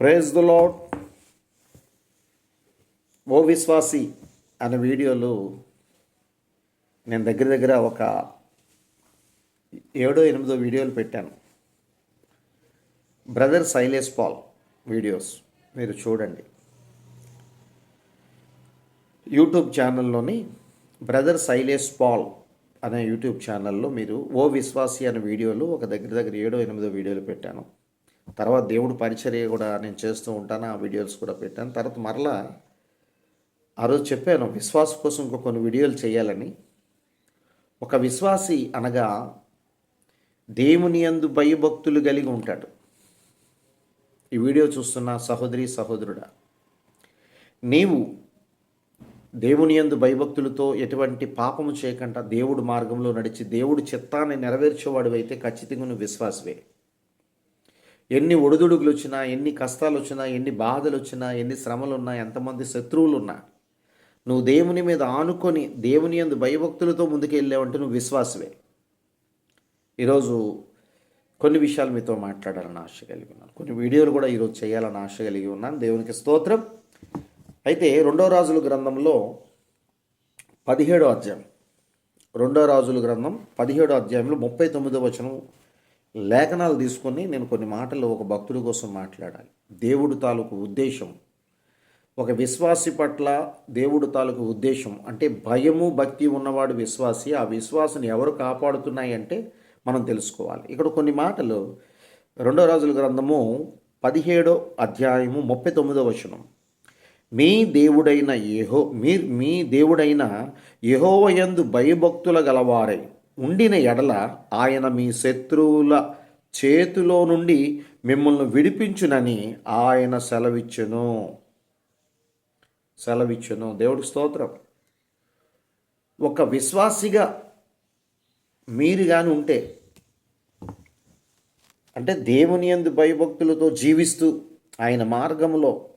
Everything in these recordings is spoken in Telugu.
ప్రేజ్ ద లాడ్ ఓ విశ్వాసి అనే వీడియోలు నేను దగ్గర దగ్గర ఒక ఏడో ఎనిమిదో వీడియోలు పెట్టాను. బ్రదర్ సైలేస్ పాల్ వీడియోస్ మీరు చూడండి. యూట్యూబ్ ఛానల్లోని బ్రదర్ సైలేస్ పాల్ అనే యూట్యూబ్ ఛానల్లో మీరు ఓ విశ్వాసి అనే వీడియోలు ఒక దగ్గర దగ్గర ఏడో ఎనిమిదో వీడియోలు పెట్టాను. తర్వాత దేవుడు పరిచర్య కూడా నేను చేస్తూ ఉంటాను ఆ వీడియోస్ కూడా పెట్టాను. తర్వాత మరలా ఆ రోజు చెప్పాను విశ్వాసం కోసం ఇంకో కొన్ని వీడియోలు చేయాలని. ఒక విశ్వాసి అనగా దేవుని యందు భయభక్తులు కలిగి ఉంటాడు. ఈ వీడియో చూస్తున్న సహోదరి సహోదరుడా నీవు దేవుని యందు భయభక్తులతో ఎటువంటి పాపము చేయకుండా దేవుడు మార్గంలో నడిచి దేవుడు చిత్తాన్ని నెరవేర్చేవాడు అయితే ఖచ్చితంగా నువ్వు విశ్వాసవే. ఎన్ని ఒడుదుడుగులు వచ్చినా ఎన్ని కష్టాలు వచ్చినా ఎన్ని బాధలు వచ్చినా ఎన్ని శ్రమలు ఉన్నా ఎంతమంది శత్రువులు ఉన్నా నువ్వు దేవుని మీద ఆనుకొని దేవుని యందు భయభక్తులతో ముందుకు వెళ్ళావంటే నువ్వు విశ్వాసమే ఈరోజు కొన్ని విషయాలు మీతో మాట్లాడాలని ఆశ కలిగి ఉన్నాను. కొన్ని వీడియోలు కూడా ఈరోజు చేయాలని ఆశ కలిగి ఉన్నాను. దేవునికి స్తోత్రం. అయితే రెండో రాజుల గ్రంథంలో పదిహేడో అధ్యాయం. రెండో రాజుల గ్రంథం పదిహేడో అధ్యాయంలో ముప్పై తొమ్మిదో వచనం లేఖనాలు తీసుకొని నేను కొన్ని మాటలు ఒక భక్తుడి కోసం మాట్లాడాలి. దేవుడు తాలూకు ఉద్దేశం. ఒక విశ్వాసి పట్ల దేవుడు తాలూకు ఉద్దేశం అంటే భయము భక్తి ఉన్నవాడు విశ్వాసి. ఆ విశ్వాసని ఎవరు కాపాడుతున్నాయి అంటే మనం తెలుసుకోవాలి. ఇక్కడ కొన్ని మాటలు. రెండో రాజుల గ్రంథము పదిహేడో అధ్యాయము ముప్పై తొమ్మిదో వచనం. మీ దేవుడైన ఏహో మీ మీ దేవుడైన యహోవయందు భయభక్తుల గలవారై. ఉండిన ఎడల ఆయన మీ శత్రువుల చేతిలో నుండి మిమ్మల్ని విడిపించునని ఆయన సెలవిచ్చును. సెలవిచ్చును. దేవుడి స్తోత్రం. ఒక విశ్వాసిగా మీరు కానీ ఉంటే అంటే దేవుని యందు భయభక్తులతో జీవిస్తూ ఆయన మార్గంలో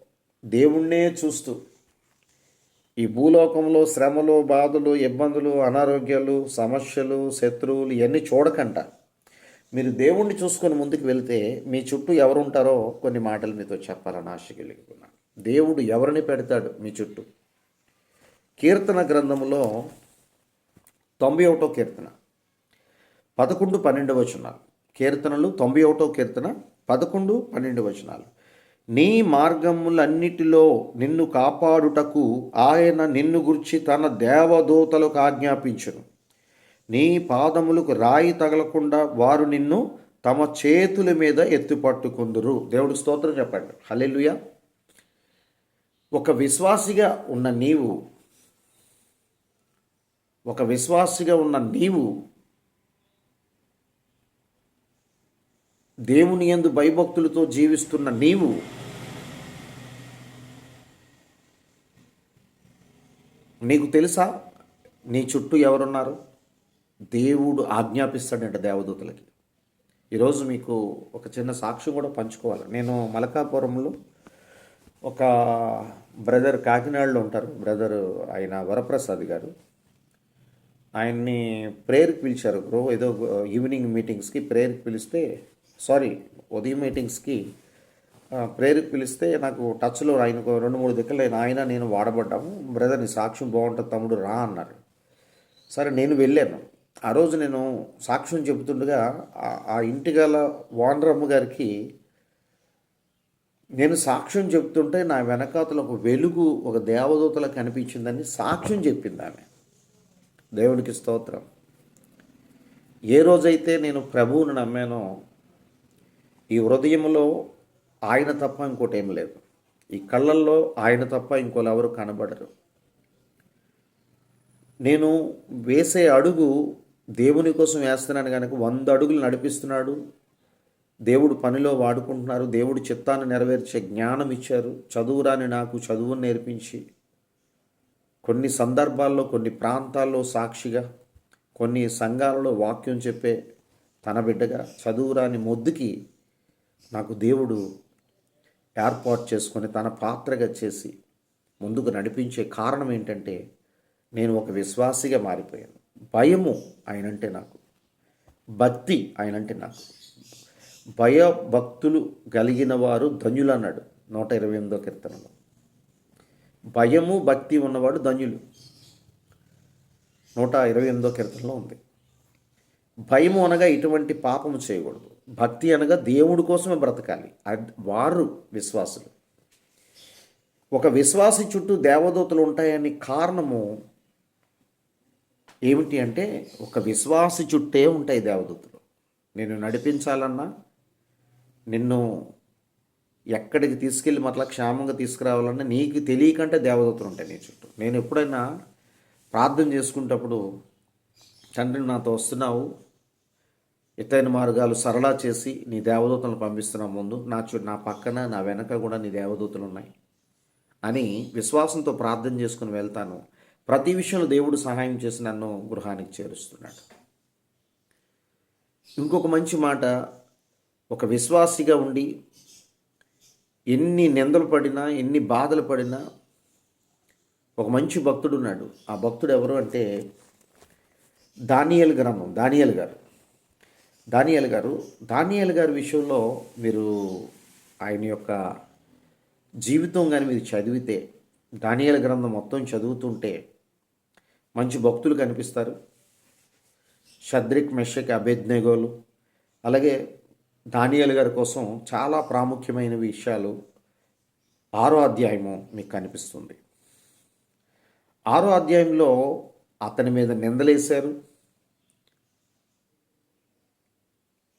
దేవుణ్ణే చూస్తూ ఈ భూలోకంలో శ్రమలు బాధలు ఇబ్బందులు అనారోగ్యాలు సమస్యలు శత్రువులు ఇవన్నీ చూడకంట. మీరు దేవుణ్ణి చూసుకొని ముందుకు వెళ్తే మీ చుట్టూ ఎవరు ఉంటారో కొన్ని మాటలు మీతో చెప్పాలని ఆశ కలిగిస్తున్నాను దేవుడు ఎవరిని పెడతాడు మీ చుట్టూ? కీర్తన గ్రంథంలో తొంభై ఒకటో కీర్తన పదకొండు పన్నెండు వచనాలు. కీర్తనలు తొంభై ఒకటో కీర్తన పదకొండు పన్నెండు వచనాలు. నీ మార్గములన్నిటిలో నిన్ను కాపాడుటకు ఆయన నిన్ను గుర్చి తన దేవదూతలకు ఆజ్ఞాపించును. నీ పాదములకు రాయి తగలకుండా వారు నిన్ను తమ చేతుల మీద ఎత్తుపట్టుకుందురు. దేవుడు స్తోత్రం చెప్పండి. హలెలుయ ఒక విశ్వాసిగా ఉన్న నీవు ఒక విశ్వాసిగా ఉన్న నీవు దేవుని యందు భయభక్తులతో జీవిస్తున్న నీవు నీకు తెలుసా? నీ చుట్టూ ఎవరున్నారు? దేవుడు ఆజ్ఞాపిస్తాడంట దేవదూతలకి. ఈరోజు మీకు ఒక చిన్న సాక్ష్యం కూడా పంచుకోవాలి. నేను మలకాపురంలో ఒక బ్రదర్ కాకినాడలో ఉంటారు. బ్రదర్ ఆయన వరప్రసాద్ గారు. ఆయన్ని ప్రేయర్కి పిలిచారు. బ్రో ఏదో ఈవినింగ్ మీటింగ్స్కి ప్రేయర్కి పిలిస్తే సారీ ఉదయం మీటింగ్స్కి ప్రేయర్కి పిలిస్తే నాకు టచ్లో ఆయనకు రెండు మూడు దిక్కులు ఆయన ఆయన నేను వాడబడ్డాము. బ్రదర్ నీ సాక్ష్యం బాగుంటుంది తమ్ముడు రా అన్నారు. సరే నేను వెళ్ళాను. ఆ రోజు నేను సాక్ష్యం చెబుతుండగా ఆ- ఇంటి గల వానరమ్మ గారికి నేను సాక్ష్యం చెప్తుంటే నా వెనకాతలు ఒక వెలుగు ఒక దేవదూతలకు కనిపించిందని సాక్ష్యం చెప్పింది ఆమె. దేవునికి స్తోత్రం. ఏ రోజైతే నేను ప్రభువును నమ్మానో ఈ హృదయంలో ఆయన తప్ప ఇంకోటి ఏం లేదు. ఈ కళ్ళల్లో ఆయన తప్ప ఇంకోలు ఎవరు కనబడరు. నేను వేసే అడుగు దేవుని కోసం వేస్తున్నాను కనుక వంద అడుగులు నడిపిస్తున్నాడు. దేవుడు పనిలో వాడుకుంటున్నారు. దేవుడు చిత్తాన్ని నెరవేర్చే జ్ఞానం ఇచ్చారు. చదువురాని నాకు చదువును నేర్పించి కొన్ని సందర్భాల్లో కొన్ని ప్రాంతాల్లో సాక్షిగా కొన్ని సంఘాలలో వాక్యం చెప్పే తన బిడ్డగా చదువురాని మొద్దుకి నాకు దేవుడు ఏర్పాటు చేసుకొని తన పాత్రగా చేసి ముందుకు నడిపించే కారణం ఏంటంటే నేను ఒక విశ్వాసిగా మారిపోయాను. భయము ఆయనంటే నాకు. భక్తి ఆయనంటే నాకు. భయభక్తులు కలిగిన వారు ధన్యులు అన్నాడు నూట ఇరవై ఎనిమిదో కీర్తనలో. భయము భక్తి ఉన్నవాడు ధన్యులు. నూట ఇరవై ఎనిమిదో కీర్తనలో ఉంది. భయము అనగా ఇటువంటి పాపము చేయకూడదు. భక్తి అనగా దేవుడి కోసమే బ్రతకాలి. వారు విశ్వాసులు. ఒక విశ్వాసి చుట్టూ దేవదూతలు ఉంటాయని కారణము ఏమిటి అంటే ఒక విశ్వాసి చుట్టే ఉంటాయి దేవదూతలు. నేను నడిపించాలన్నా నిన్ను ఎక్కడికి తీసుకెళ్ళి మరలా క్షేమంగా తీసుకురావాలన్నా నీకు తెలియకంటే దేవదూతలు ఉంటాయి నీ చుట్టూ. నేను ఎప్పుడైనా ప్రార్థన చేసుకునేటప్పుడు తండ్రి నాతో వస్తున్నావు. ఎత్తైన మార్గాలు సరళా చేసి నీ దేవదూతలను పంపిస్తున్న ముందు. నా చు నా పక్కన నా వెనక కూడా నీ దేవదూతలు ఉన్నాయి. అని విశ్వాసంతో ప్రార్థన చేసుకుని వెళ్తాను. ప్రతి విషయంలో దేవుడు సహాయం చేసి నన్ను గృహానికి చేరుస్తున్నాడు. ఇంకొక మంచి మాట ఒక విశ్వాసిగా ఉండి ఎన్ని నిందలు పడినా ఎన్ని బాధలు పడినా ఒక మంచి భక్తుడు ఉన్నాడు. ఆ భక్తుడు ఎవరు అంటే దానియల్ గ్రంథం దానియల్ గారు. దానియాల్ గారు దానియాల్ గారి విషయంలో మీరు ఆయన యొక్క జీవితం కానీ మీరు చదివితే దానియాల గ్రంథం మొత్తం చదువుతుంటే మంచి భక్తులు కనిపిస్తారు. షద్రిక్ మెషక్ అభేజ్ఞగోలు అలాగే దానియల్ గారి కోసం చాలా ప్రాముఖ్యమైన విషయాలు ఆరో అధ్యాయము మీకు కనిపిస్తుంది. ఆరో అధ్యాయంలో అతని మీద నిందలేశారు.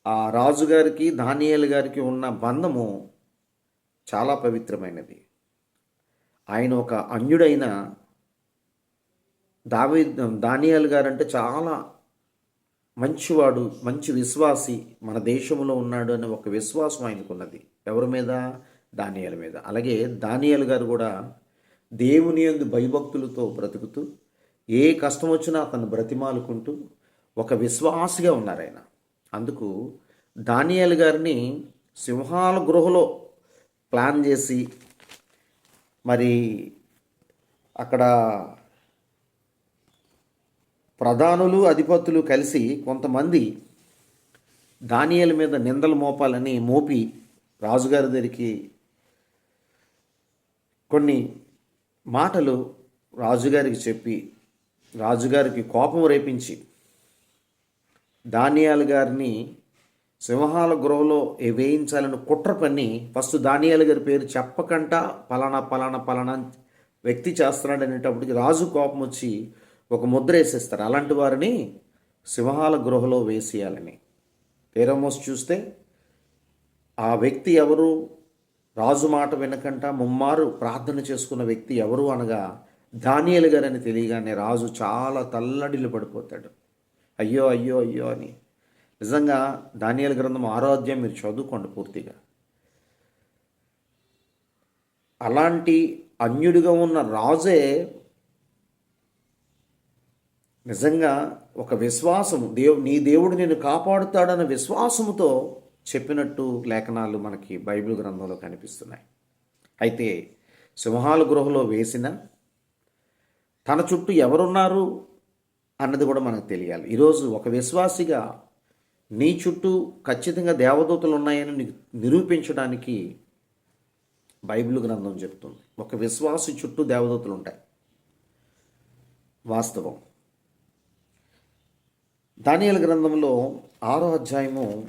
ఆ రాజుగారికి దానియేలు గారికి ఉన్న బంధము చాలా పవిత్రమైనది. ఆయన ఒక అన్యుడైన దావి దానియాలు గారు అంటే చాలా మంచివాడు మంచి విశ్వాసి మన దేశంలో ఉన్నాడు అనే ఒక విశ్వాసం ఆయనకున్నది. ఎవరి మీద? దానియాల మీద. అలాగే దానియాలు గారు కూడా దేవుని యందు భయభక్తులతో బ్రతుకుతూ ఏ కష్టం వచ్చినా అతను బ్రతిమాలుకుంటూ ఒక విశ్వాసిగా ఉన్నారు ఆయన. అందుకు దానియాల్ గారిని సింహాల గృహలో ప్లాన్ చేసి మరి అక్కడ ప్రధానులు అధిపతులు కలిసి కొంతమంది దానియాల మీద నిందలు మోపాలని మోపి రాజుగారి దగ్గరికి కొన్ని మాటలు రాజుగారికి చెప్పి రాజుగారికి కోపం రేపించి దానియాలు గారిని సింహాల గృహలో ఏ- వేయించాలని కుట్ర పని ఫస్ట్ దానియాలు గారి పేరు చెప్పకుండా పలానా పలానా పలానా వ్యక్తి చేస్తున్నాడు అనేటప్పటికి రాజు కోపం వచ్చి ఒక ముద్ర వేసేస్తారు. అలాంటి వారిని సింహాల గృహలో వేసేయాలని. తీరమోస్ చూస్తే ఆ వ్యక్తి ఎవరు? రాజు మాట వినకంట ముమ్మారు ప్రార్థన చేసుకున్న వ్యక్తి ఎవరు అనగా దానియలు గారని తెలియగానే రాజు చాలా తల్లడిల్లు పడిపోతాడు. అయ్యో అయ్యో అయ్యో అని. నిజంగా దానియాల గ్రంథం ఆరాధ్యం మీరు చదువుకోండి పూర్తిగా. అలాంటి అన్యుడిగా ఉన్న రాజే నిజంగా ఒక విశ్వాసము దేవు నీ దేవుడు నేను కాపాడుతాడన్న విశ్వాసముతో చెప్పినట్టు లేఖనాలు మనకి బైబిల్ గ్రంథంలో కనిపిస్తున్నాయి. అయితే సింహాల గృహలో వేసిన తన చుట్టూ ఎవరున్నారు? అన్నది కూడా మనకు తెలియాలి. ఈరోజు ఒక విశ్వాసిగా నీ చుట్టూ ఖచ్చితంగా దేవదూతలు ఉన్నాయని నీకు నిరూపించడానికి బైబిల్ గ్రంథం చెప్తుంది. ఒక విశ్వాసి చుట్టూ దేవదూతలు ఉంటాయి. వాస్తవం. దానియల గ్రంథంలో ఆరో అధ్యాయము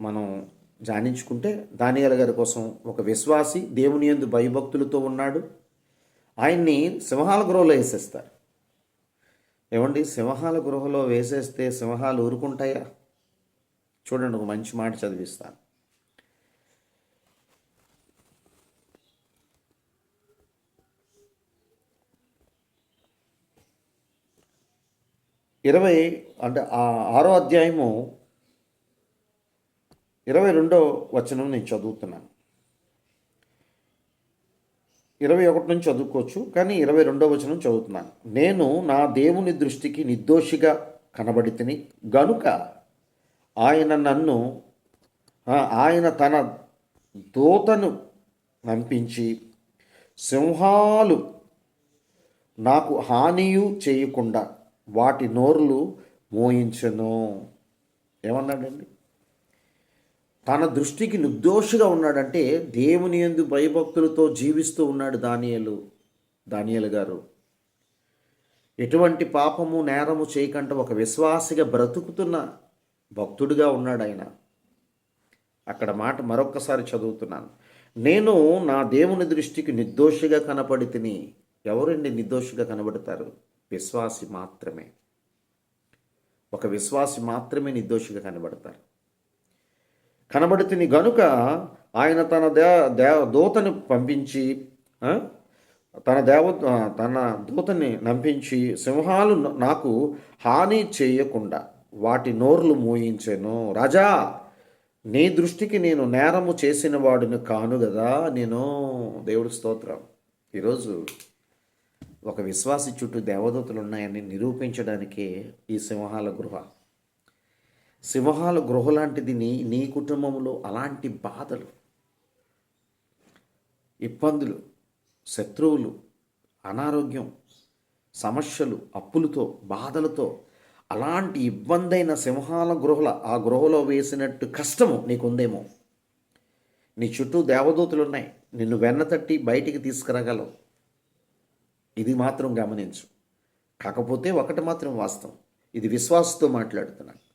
మనం ధ్యానించుకుంటే దానియాల గారి కోసం ఒక విశ్వాసి దేవుని యందు భయభక్తులతో ఉన్నాడు. ఆయన్ని సింహాల గృహలో వేసేస్తారు. ఏమండి సింహాల గృహలో వేసేస్తే సింహాలు ఊరుకుంటాయా? చూడండి ఒక మంచి మాట చదివిస్తాను. ఇరవై అంటే ఆ ఆరో అధ్యాయము ఇరవై రెండో వచనం నేను చదువుతున్నాను. ఇరవై ఒకటి నుంచి చదువుకోవచ్చు కానీ ఇరవై రెండో వచనం చదువుతున్నాను నేను నా దేవుని దృష్టికి నిర్దోషిగా కనబడి తిని గనుక ఆయన నన్ను ఆయన తన దూతను పంపించి సింహాలు నాకు హానియు చేయకుండా వాటి నోర్లు మోయించను. ఏమన్నాడండి? తన దృష్టికి నిర్దోషిగా ఉన్నాడంటే దేవుని ఎందు భయభక్తులతో జీవిస్తూ ఉన్నాడు దానియలు దానియలు గారు. ఎటువంటి పాపము నేరము చేయకుండా ఒక విశ్వాసిగా బ్రతుకుతున్న భక్తుడిగా ఉన్నాడు ఆయన. అక్కడ మాట మరొక్కసారి చదువుతున్నాను. నేను నా దేవుని దృష్టికి నిర్దోషిగా కనపడి తిని ఎవరండి నిర్దోషిగా కనబడతారు? విశ్వాసి మాత్రమే. ఒక విశ్వాసి మాత్రమే నిర్దోషిగా కనబడతారు. కనబడితిని గనుక ఆయన తన దే దే దూతను పంపించి తన దేవ తన దూతని నంపించి సింహాలు నాకు హాని చేయకుండా వాటి నోర్లు మూయించెను. రాజా నీ దృష్టికి నేను నేరము చేసిన వాడిని కాను కదా నేను దేవుడి స్తోత్రం. ఈరోజు ఒక విశ్వాసి చుట్టూ దేవదూతలు ఉన్నాయని నిరూపించడానికే ఈ సింహాల గృహ. సింహాల గృహ లాంటిది నీ నీ కుటుంబంలో అలాంటి బాధలు ఇబ్బందులు శత్రువులు అనారోగ్యం సమస్యలు అప్పులతో బాధలతో అలాంటి ఇబ్బందైన సింహాల గృహల ఆ గృహలో వేసినట్టు కష్టము నీకుందేమో. నీ చుట్టూ దేవదూతలు ఉన్నాయి నిన్ను వెన్నతట్టి బయటికి తీసుకురాగలవు. ఇది మాత్రం గమనించు. కాకపోతే ఒకటి మాత్రం వాస్తవం. ఇది విశ్వాసతో మాట్లాడుతున్నాను.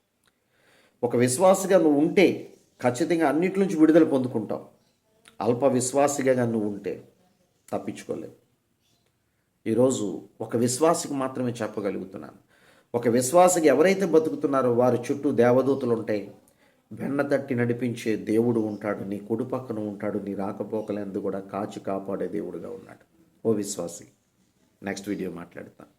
ఒక విశ్వాసిగా నువ్వు ఉంటే ఖచ్చితంగా అన్నిటి నుంచి విడుదల పొందుకుంటావు. అల్ప విశ్వాసిగా నువ్వు ఉంటే తప్పించుకోలేవు. ఈరోజు ఒక విశ్వాసికి మాత్రమే చెప్పగలుగుతున్నాను. ఒక విశ్వాసికి ఎవరైతే బతుకుతున్నారో వారి చుట్టూ దేవదూతలు ఉంటాయి. వెన్న తట్టి నడిపించే దేవుడు ఉంటాడు. నీ కుడి పక్కన ఉంటాడు. నీ రాకపోకలందు కూడా కాచి కాపాడే దేవుడుగా ఉన్నాడు. ఓ విశ్వాసి నెక్స్ట్ వీడియో మాట్లాడతాను